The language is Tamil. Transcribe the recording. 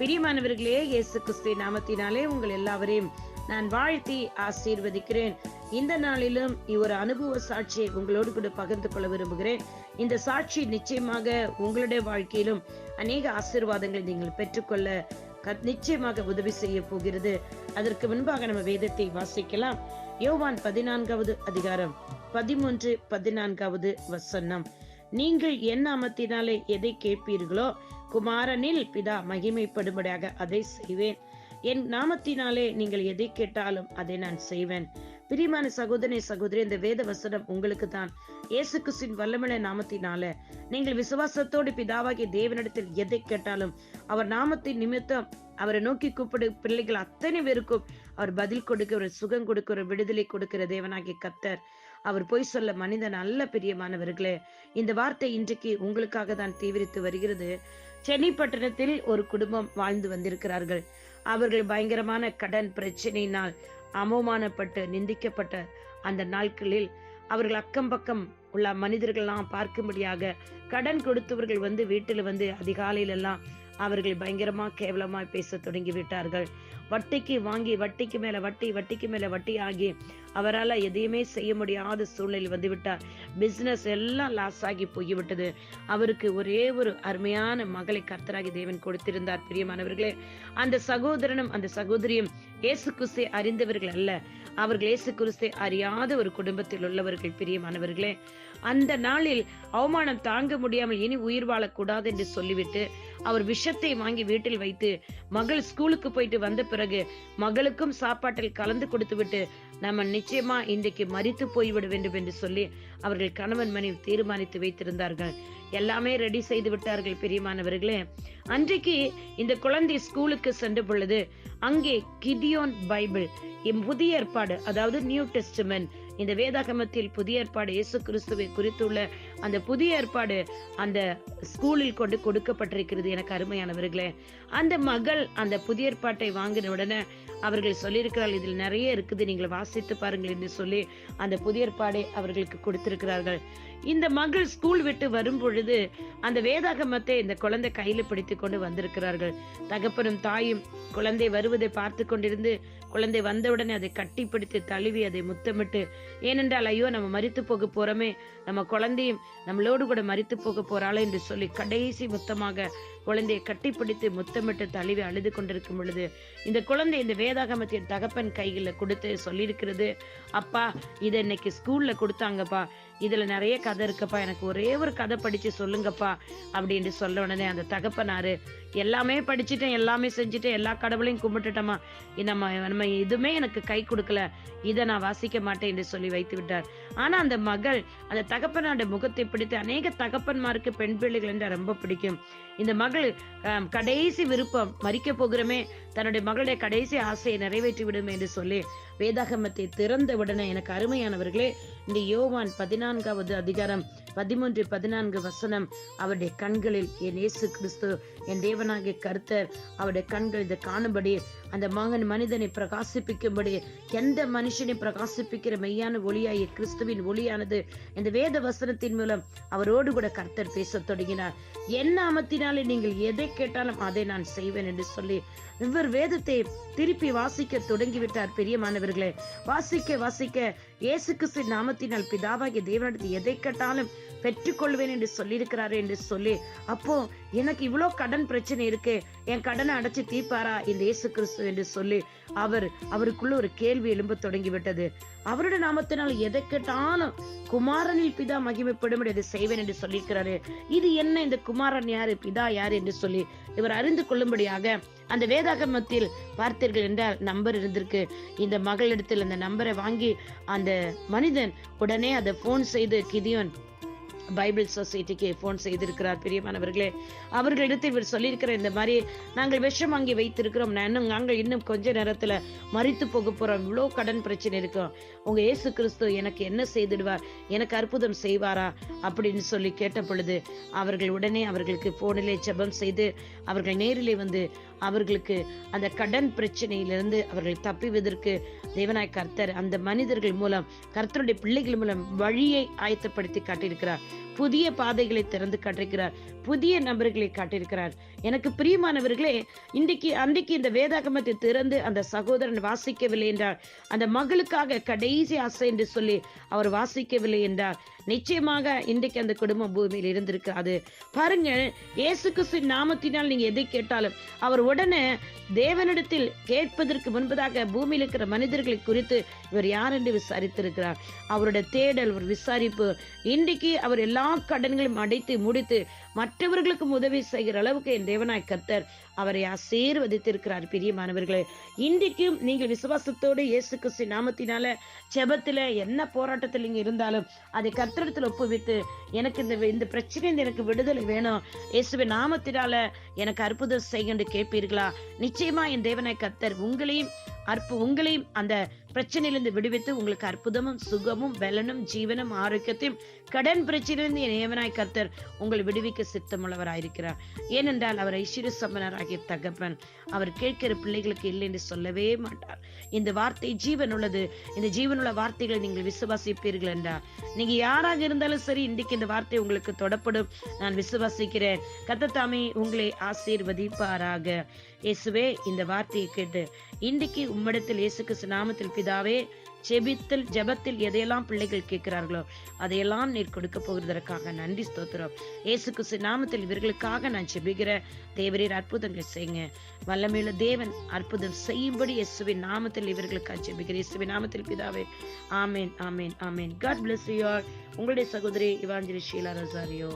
பிரியமானவர்களே இயேசு கிறிஸ்து நாமத்தினாலே உங்கள் எல்லாவரையும் நான் வாழ்த்தி ஆசீர்வதிக்கிறேன். இந்த நாளிலும் ஒரு அனுபவ சாட்சியை உங்களோடு கூட பகிர்ந்து கொள்ள விரும்புகிறேன். இந்த சாட்சி நிச்சயமாக உங்களுடைய வாழ்க்கையிலும் அநேக ஆசீர்வாதங்களை நீங்கள் பெற்றுக்கொள்ள க- நிச்சயமாக உதவி செய்ய போகிறது. அதற்கு முன்பாக நம்ம வேதத்தை வாசிக்கலாம். யோவான் பதினான்காவது அதிகாரம் பதிமூன்று பதினான்காவது வசனம். நீங்கள் என் நாமத்தினாலே எதை கேட்பீர்களோ? குமாரனில் பிதா மகிமைப்படும்படியாக அதை செய்வேன். என் நாமத்தினாலே நீங்கள் எதை கேட்டாலும் அதை நான் செய்வேன். பிரியமான சகோதரி சகோதரி இந்த வேத வசனம் உங்களுக்கு தான். இயேசு கிறிஸ்தின் வல்லமனை நாமத்தினால நீங்கள் விசுவாசத்தோடு பிதாவாகிய தேவனிடத்தில் எதை கேட்டாலும் அவர் நாமத்தின் நிமித்தம் அவரை நோக்கி கூப்பிடு. பிள்ளைகள் அத்தனை பேருக்கும் அவர் பதில் கொடுக்க ஒரு சுகம் கொடுக்க ஒரு விடுதலை கொடுக்கிற தேவனாகிய கத்தர் அவர் பொய் சொல்ல மனிதன் அல்ல பிரியமானவர்களே இந்த வார்த்தை இன்றைக்கு உங்களுக்காக தான் தீவிரித்து வருகிறது. சென்னை பட்டணத்தில் ஒரு குடும்பம் வாழ்ந்து வந்திருக்கிறார்கள். அவர்கள் பயங்கரமான கடன் பிரச்சனையினால் அவமானப்பட்டு நிந்திக்கப்பட்ட அந்த நாட்களில் அவர்கள் அக்கம் பக்கம் உள்ள மனிதர்கள்லாம் பார்க்கும்படியாக கடன் கொடுத்தவர்கள் வந்து வீட்டில் வந்து அதிகாலையிலெல்லாம் அவர்கள் பயங்கரமா கேவலமா பேச தொடங்கி விட்டார்கள் வட்டிக்கு வாங்கி வட்டிக்கு மேல வட்டி வட்டிக்கு மேல வட்டி ஆகி அவரால் எதையுமே செய்ய முடியாத சூழ்நிலை வந்துவிட்டார். பிஸ்னஸ் பிசினஸ் எல்லாம் லாஸ் ஆகி போய்விட்டது. அவருக்கு ஒரே ஒரு அருமையான மகளை கர்த்தராகி தேவன் கொடுத்திருந்தார். பிரியமானவர்களே அந்த சகோதரனும் அந்த சகோதரியும் இயேசு கிறிஸ்தை அறிந்தவர்கள் அல்ல. அவர்கள் இயேசு கிறிஸ்தை அறியாத ஒரு குடும்பத்தில் உள்ளவர்கள் பிரியமானவர்களே அந்த நாளில் அவமானம் தாங்க முடியாமல் இனி உயிர் வாழக்கூடாது என்று சொல்லிவிட்டு அவர் விஷத்தை வாங்கி வீட்டில் வைத்து மகள் ஸ்கூலுக்கு போயிட்டு வந்த பிறகு மகளுக்கும் சாப்பாட்டில் கலந்து கொடுத்து விட்டு நிச்சயமா இன்றைக்கு மறித்து போய்விட வேண்டும் என்று சொல்லி அவர்கள் கணவன் மனைவி தீர்மானித்து வைத்திருந்தார்கள். எல்லாமே ரெடி செய்து விட்டார்கள் பெரியமானவர்களே. அன்றைக்கு இந்த குழந்தை ஸ்கூலுக்கு சென்ற பொழுது அங்கே கிதியோன் பைபிள் இம் புதிய ஏற்பாடு அதாவது நியூ டெஸ்டமென்ட் இந்த வேதாகமத்தில் புதிய ஏற்பாடு இயேசு கிறிஸ்துவை குறித்துள்ள அந்த புதிய ஏற்பாடு அந்த ஸ்கூலில் கொண்டு கொடுக்கப்பட்டிருக்கிறது எனக்கு அருமையானவர்களே. அந்த மகள் அந்த புதிய ஏற்பாட்டை வாங்கின உடனே அவர்கள் சொல்லியிருக்கிறார்கள். இதில் நிறைய இருக்குது. நீங்கள் வாசித்து பாருங்கள் என்று சொல்லி அந்த புதிய ஏற்பாடை அவர்களுக்கு கொடுத்திருக்கிறார்கள். இந்த மகள் ஸ்கூல் விட்டு வரும் பொழுது அந்த வேதாகமத்தை இந்த குழந்தை கையில பிடித்து கொண்டு வந்திருக்கிறார்கள். தகப்பனும் தாயும் குழந்தை வருவதை பார்த்து கொண்டிருந்து குழந்தை வந்தவுடனே அதை கட்டிப்பிடித்து தழுவி அதை முத்தமிட்டு ஏனென்றால் ஐயோ நம்ம மறித்து போக போறோமே நம்ம குழந்தையும் நம்மளோடு கூட மறித்து போக போறாளே என்று சொல்லி கடைசி முத்தமாக குழந்தையை கட்டிப்பிடித்து முத்தமிட்டு தழுவி அழுது கொண்டிருக்கும் பொழுது இந்த குழந்தை இந்த வேதாகமத்தின் தகப்பன் கையில கொடுத்து சொல்லியிருக்கிறது அப்பா இதை இன்னைக்கு ஸ்கூல்ல கொடுத்தாங்கப்பா. இதுல நிறைய கதை இருக்குப்பா. எனக்கு ஒரே ஒரு கதை படிச்சு சொல்லுங்கப்பா அப்படின்னு சொல்ல உடனே அந்த தகப்பனாரு எல்லாமே படிச்சுட்டேன் எல்லாமே செஞ்சுட்டேன் எல்லா கடவுளையும் கும்பிட்டுட்டோமா நம்ம நம்ம எதுவுமே எனக்கு கை கொடுக்கல. இதை நான் வாசிக்க மாட்டேன் என்று சொல்லி வைத்து விட்டார். ஆனா அந்த மகள் அந்த தகப்பனோட முகத்தை பிடித்து அநேக தகப்பன்மாருக்கு பெண் பிள்ளைகள் என்று ரொம்ப பிடிக்கும். இந்த மகள் கடைசி விருப்பம் மறிக்க போகிறோமே தன்னுடைய மகளுடைய கடைசி ஆசையை நிறைவேற்றி விடும் என்று சொல்லி வேதாகமத்தை திறந்த உடனே எனக்கு அருமையானவர்களே இந்த யோவான் பதினான்காவது அதிகாரம் பதிமூன்று பதினான்கு வசனம் அவருடைய கண்களில் என் இயேசு கிறிஸ்து என் தேவனாகிய கருத்தர் அவருடைய கண்கள் இதை காணும்படி அந்த மகன் மனிதனை பிரகாசிப்பிக்கும்படி எந்த மனுஷனை பிரகாசிப்பிக்கிற மெய்யான ஒளியாய கிறிஸ்துவின் ஒளியானது இந்த வேத வசனத்தின் மூலம் அவரோடு கூட கர்த்தர் பேசத் தொடங்கினார். என் நாமத்தினாலே நீங்கள் எதை கேட்டாலும் அதை நான் செய்வேன் என்று சொல்லி இவர் வேதத்தை திருப்பி வாசிக்க தொடங்கிவிட்டார். பெரிய மாணவர்களே வாசிக்க வாசிக்க இயேசு கிறிஸ்து நாமத்தினால் பிதாவாகிய தேவனிடத்தில் எதை கேட்டாலும் பெற்றுக்கொள்வேன் என்று சொல்லியிருக்கிறாரு என்று சொல்லி அப்போ எனக்கு இவ்வளோ கடன் பிரச்சனை இருக்கு என் கடனை அடைச்சு தீர்ப்பாரா இந்த இயேசு கிறிஸ்து என்று சொல்லி அவர் அவருக்குள்ள ஒரு கேள்வி எழும்ப தொடங்கிவிட்டது. அவருடைய நாமத்தினால் எதை கேட்டாலும் குமாரனில் பிதா மகிமைப்படும் இதை செய்வேன் என்று சொல்லியிருக்கிறாரு. இது என்ன இந்த குமாரன் யாரு பிதா யார் என்று சொல்லி இவர் அறிந்து கொள்ளும்படியாக அந்த வேதாகமத்தில் பார்த்தீர்கள் என்றால் நம்பர் இருந்திருக்கு. இந்த மகளிடத்தில் அந்த நம்பரை வாங்கி அந்த மனிதன் உடனே அதை போன் செய்து கிதியோன் பைபிள் சொசைட்டிக்கு ஃபோன் செய்திருக்கிறார். பிரியமானவர்களே அவர்களிடத்தில் இவர் சொல்லியிருக்கிற இந்த மாதிரி நாங்கள் விஷம் வாங்கி வைத்திருக்கிறோம். இன்னும் நாங்கள் இன்னும் கொஞ்ச நேரத்தில் மறித்து போக போகிறோம் இவ்வளோ கடன் பிரச்சனை இருக்கும் உங்கள் இயேசு கிறிஸ்து எனக்கு என்ன செய்திடுவார்? எனக்கு அற்புதம் செய்வாரா? அப்படின்னு சொல்லி கேட்ட பொழுது அவர்கள் உடனே அவர்களுக்கு ஃபோனிலே ஜெபம் செய்து அவர்கள் நேரிலே வந்து அவர்களுக்கு அந்த கடன் பிரச்சனையிலிருந்து அவர்கள் தப்பிவதற்கு தேவனாய் கர்த்தர் அந்த மனிதர்கள் மூலம் கர்த்தருடைய பிள்ளைகள் மூலம் வழியை ஆயத்தப்படுத்தி காட்டியிருக்கிறார். புதிய பாதைகளை திறந்து காட்டிருக்கிறார் புதிய நபர்களை காட்டியிருக்கிறார். எனக்கு பிரியமானவர்களே இன்றைக்கு அன்றைக்கு இந்த வேதாகமத்தை திறந்து அந்த சகோதரன் வாசிக்கவில்லை என்றார் அந்த மகளுக்காக கடைசி ஆசை என்று சொல்லி அவர் வாசிக்கவில்லை என்றார் நிச்சயமாக இன்றைக்கு அந்த குடும்பம் பூமியில் இருந்திருக்காது. பாருங்க இயேசு கிறிஸ்து நாமத்தினால் நீங்க எதை கேட்டாலும் அவர் உடனே தேவனிடத்தில் கேட்பதற்கு முன்பதாக பூமியில் இருக்கிற மனிதர்களை குறித்து இவர் யார் என்று விசாரித்திருக்கிறார். அவருடைய தேடல் ஒரு விசாரிப்பு இன்றைக்கு அவர் எல்லா கடன்களையும் அடைத்து முடித்து மற்றவர்களுக்கும் உதவி செய்கிற அளவுக்கு என் தேவனாய் கர்த்தர் அவரை ஆசீர்வதித்திருக்கிறார். பிரியமானவர்களே இன்றைக்கும் நீங்கள் விசுவாசத்தோடு இயேசு கிறிஸ்து நாமத்தினால செபத்துல என்ன போராட்டத்தில் நீங்க இருந்தாலும் அதை கர்த்தரிடத்தில் ஒப்புவித்து எனக்கு இந்த இந்த பிரச்சனை எனக்கு விடுதலை வேணும். இயேசுவை நாமத்தினால எனக்கு அற்புதம் செய்யுன்னு கேட்பீர்களா? நிச்சயமா என் தேவனாய் கர்த்தர் உங்களையும் அற்பு உங்களையும் அந்த பிரச்சனையிலிருந்து விடுவித்து உங்களுக்கு அற்புதமும் சுகமும் பலனும் ஜீவனும் ஆரோக்கியத்தையும் கடன் பிரச்சனையிலிருந்து என் தேவனாய் கர்த்தர் உங்களை விடுவிக்க சித்தமுள்ளவராயிருக்கிறார். ஏனென்றால் அவர் ஐஸ்வர்ய சம்பனராகிய தகப்பன். அவர் கேட்கிற பிள்ளைகளுக்கு இல்லை என்று சொல்லவே மாட்டார். இந்த வார்த்தை ஜீவன் உள்ளது இந்த ஜீவனுள்ள வார்த்தைகளை நீங்கள் விசுவாசிப்பீர்கள் என்றார். நீங்க யாராக இருந்தாலும் சரி இன்றைக்கு இந்த வார்த்தை உங்களுக்கு தொடப்படும். நான் விசுவாசிக்கிறேன். கத்தத்தாமே உங்களை ஆசீர்வதிப்பாராக. இயேசுவே இந்த வார்த்தையை கேட்டு இன்றைக்கு உம்மிடத்தில் இயேசுக்கு நாமத்தில் பிதாவே ஜெபித்தல் ஜெபத்தில் எதையெல்லாம் பிள்ளைகள் கேட்கிறார்களோ அதையெல்லாம் நீர் கொடுக்க போகிறதற்காக நன்றி ஸ்தோத்திரம். இயேசு கிறிஸ்து நாமத்தில் இவர்களுக்காக நான் ஜெபிக்கிற தேவரீர் அற்புதங்கள் செய்யுங்க. வல்லமையுள்ள தேவன் அற்புதம் செய்யும்படி இயேசுவின் நாமத்தில் இவர்களுக்காக ஜெபிக்கிறேன். இயேசுவின் நாமத்தில் பிதாவே ஆமேன் ஆமேன் ஆமேன். காட் பிளஸ் யூ ஆர் உங்களுடைய சகோதரி இவாஞ்சலி ஷீலா ரசாரியோ